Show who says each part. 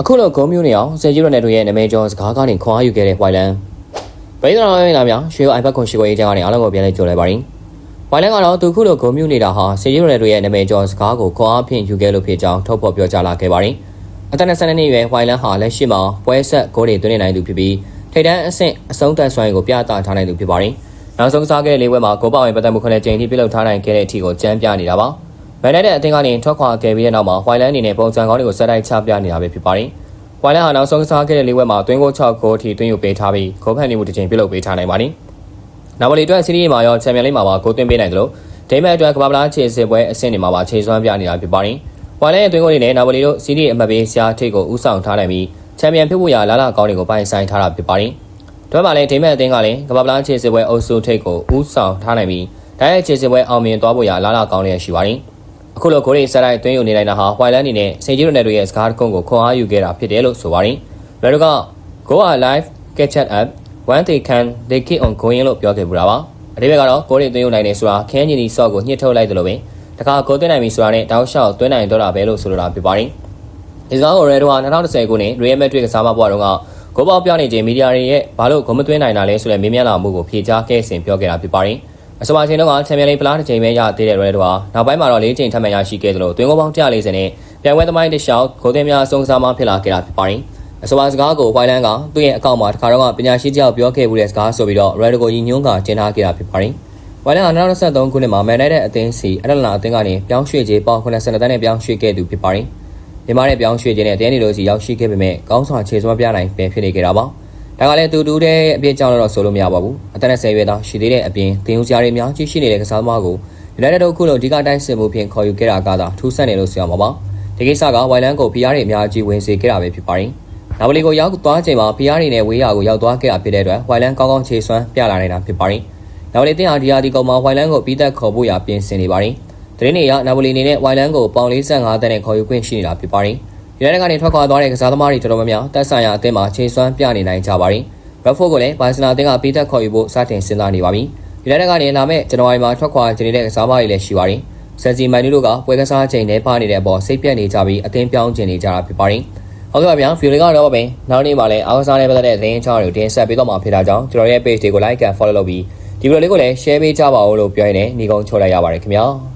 Speaker 1: အခုလိုဂုံမျိုးနေအောင်ဆယ်ကြီးရတဲ့တို့ရဲ့နာမည်ကျော်စကားကနေခွန်အားယူခဲ့တဲ့ဝိုင်လန်ပရိသတ်တော်ရဲ့လာများရွှေအိုင်ဘက်ခွန်ရှိခွေးကြောင်းကနေအားလုံးကိုပြန်လဲကြိုလိုက်ပါရင်ဝိုင်လန်ကတော့သူခုလိုဂုံမျိုးနေတာဟာဆယ်ကြီးရတဲ့တို့ရဲ့နာမည်ကျော်စကားကိုခွန်အားဖြင့်ယူခဲ့လို့ဖြစ်ကြောင်းထုတ်ဖော်ပြောကြားလာခဲ့ပါရင်အသက်22နှစ်အရွယ်ဝိုင်လန်ဟာလက်ရှိမှာပွဲဆက်ဂိုးတွေသွင်းနေနိုင်သူဖြစ်ပြီးထိပ်တန်းအဆင့်အဆုံးသက်စွမ်းရည်ကိုပြသထားနိုင်သူဖြစ်ပါရင်နောက်ဆုံးစားခဲ့တဲ့လေးပွဲမှာဂိုးပေါင်ရဲ့ပတ်သက်မှုခွင့်နဲ့ချိန်ထိပြုလုပ်ထားနိုင်ခဲ့တဲ့အထီကိုကြမ်းပြနေတာပါ မန်တဲ့အသင်းကနေထွက်ခွာခဲ့ပြီးတဲ့နောက်မှာဝိုင်လန်အနေနဲ့ပုံစံကောင်းတွေကိုဆက်တိုက်ချပြနေတာပဲဖြစ်ပါတယ်။ဝိုင်လန်ဟာနောက်ဆုံးကစားခဲ့တဲ့လေးဝက်မှာတွင်းကို6ဂိုးအထိတွင်းယူပေးထားပြီးဂိုးဖန်နေမှုတစ်ချိန်ပြုလုပ်ပေးထားနိုင်ပါတယ်။နာပိုလီအတွက်စီးရီးမှာရောချန်ပီယံလိမှာပါဂိုးသွင်းပေးနိုင်တယ်လို့ဒိမတ်အတွက်ကမ္ဘာပလားခြေစစ်ပွဲအဆင့်တွေမှာပါခြေစွမ်းပြနေတာဖြစ်ပါတယ်။ဝိုင်လန်ရဲ့တွင်းကိုတွေနဲ့နာပိုလီတို့စီးရီးအမှတ်ပေးဆရာထိတ်ကိုဥဆောင်ထားနိုင်ပြီးချန်ပီယံဖြစ်ဖို့ရလာလာကောင်းတွေကိုပိုင်ဆိုင်ထားတာဖြစ်ပါတယ်။တွဲမှာလည်းဒိမတ်အသင်းကလည်းကမ္ဘာပလားခြေစစ်ပွဲအုပ်စုထိတ်ကိုဥဆောင်ထားနိုင်ပြီးဒါရဲ့ခြေစစ်ပွဲအောင်မြင်သွားဖို့ရလာလာကောင်းတွေရှိပါတယ်။ အခုလိုကိုရီဆက်လိုက်တွင်းယူနေလိုက်တာဟာဝိုင်လန်အနေနဲ့စေဂျီရိုနယ်တို့ရဲ့စကားတကုန်းကိုခွန်အားယူခဲ့တာဖြစ်တယ်လို့ဆိုပါတယ်။ရယ်ဒိုက Go alive catch it up when they can they keep on going လို့ပြောခဲ့ပူတာပါ။အတိပ္ပယ်ကတော့ကိုရီတွင်းယူနိုင်နေဆိုတာခန်းကြီးဒီဆော့ကိုညှစ်ထုတ်လိုက်တယ်လို့ပဲတခါကိုသွင်းနိုင်ပြီဆိုတာနဲ့တောက်လျှောက်သွင်းနိုင်တော့တာပဲလို့ဆိုလိုတာဖြစ်ပါတယ်။ဒီစကားကိုရယ်ဒိုက2010ခုနှစ် Real Madrid ကစားမပွဲတုန်းကဂိုးပေါက်ပြောင်းနေခြင်းမီဒီယာတွေရဲ့ဘာလို့ဂိုးမသွင်းနိုင်တာလဲဆိုတဲ့မေးမြန်းလာမှုကိုဖြေကြားခဲ့စဉ်ပြောခဲ့တာဖြစ်ပါတယ်။ အစပါချင်းတော့ချန်ပီယံလိဖလားတစ်ချိန်ပဲရသေးတဲ့ရဲတို့ဟာနောက်ပိုင်းမှာတော့၄ချိန်ထပ်မံရရှိခဲ့သလိုတွင်းကောပေါင်း140နဲ့ပြိုင်ပွဲသမိုင်းတစ်လျှောက်ဂိုးသွင်းများအဆုံးစားမှဖြစ်လာခဲ့တာဖြစ်ပါတယ်။အစပါစကားကိုဝိုင်လန်ကသူ့ရဲ့အကောင့်မှာတခါတော့ပညာရှိတယောက်ပြောခဲ့မှုတဲ့စကားဆိုပြီးတော့ရဲဒိုကိုညီညွန်းကကျင်းထားခဲ့တာဖြစ်ပါတယ်။ဝိုင်လန်က2023ခုနှစ်မှာမန်နိုက်တဲ့အသင်းစီအရလနာအသင်းကနေပြောင်းရွှေ့ခြင်းပေါင်း82တန်းနဲ့ပြောင်းရွှေ့ခဲ့သူဖြစ်ပါတယ်။မြန်မာနဲ့ပြောင်းရွှေ့ခြင်းနဲ့အသင်းတွေလိုစီရောက်ရှိခဲ့ပေမဲ့ကောင်းစွာခြေစွမ်းပြနိုင်ပင်ဖြစ်နေကြတာပါ။ ဒါကလည်းတူတူတဲ့အပြစ်ကြောင့်တော့ဆိုလို့မရပါဘူးအသက်နဲ့ဆယ်ရွယ်သားရှိသေးတဲ့အပြင်တင်ဦးစရာတွေအများကြီးရှိနေတဲ့ကစားသမားကို United တို့ခုလိုအဓိကတိုက်စစ်မှုဖြင့်ခေါ်ယူခဲ့တာကသာထူးဆန်းတယ်လို့ဆိုရမှာပါဒီကိစ္စကဝိုင်လန်ကိုဖီးယားတွေအများကြီးဝင်စေခဲ့တာပဲဖြစ်ပါတယ်နာပိုလီကိုရောက်သွားချိန်မှာဖီးယားတွေနဲ့ဝေးရာကိုရောက်သွားခဲ့တာဖြစ်တဲ့အတွက်ဝိုင်လန်ကောင်းကောင်းခြေစွမ်းပြလာနေတာဖြစ်ပါတယ်နာပိုလီတင်ဟာဒီယာဒီကောင်မှာဝိုင်လန်ကိုပြီးသက်ခေါ်ဖို့ရာပြင်ဆင်နေပါတယ်တရင်နေရနာပိုလီအနေနဲ့ဝိုင်လန်ကိုပေါင်45တန်းနဲ့ခေါ်ယူခွင့်ရှိနေတာဖြစ်ပါတယ် ယူနိုက်တက်ကနေထွက်ခွာသွားတဲ့ကစားသမားတွေတော်တော်များများတက်ဆိုင်ရာအသင်းမှာခြေစွမ်းပြနေနိုင်ကြပါတယ်ဘတ်ဖို့ကိုလည်းဘာစီနာအသင်းကပေးသက်ခေါ်ယူဖို့စတင်စဉ်းစားနေပါပြီ။ဒီလက်ကနေလာမဲ့ဇန်နဝါရီမှာထွက်ခွာခြင်းတဲ့ကစားမတွေလည်းရှိပါတယ်။ဆယ်စီမိုင်နူတို့ကပွဲကစားချိန်နဲ့ပါနေတဲ့အပေါ်စိတ်ပြတ်နေကြပြီးအသင်းပြောင်းကျင်နေကြတာဖြစ်ပါတယ်။ဟုတ်ကဲ့ပါဗျာဖီလီကတော့ပဲနောက်နေ့မှာလည်းအားကစားနဲ့ပတ်သက်တဲ့သတင်းချောင်းတွေကိုတင်ဆက်ပေးတော့မှာဖြစ်တာကြောင့်ကျွန်တော်ရဲ့ page တွေကို like and follow လုပ်ပြီးဒီဗီဒီယိုလေးကိုလည်း share ပေးကြပါဦးလို့ပြောရင်းနဲ့ညီကုန်းချိုးလိုက်ရပါတယ်ခင်ဗျာ။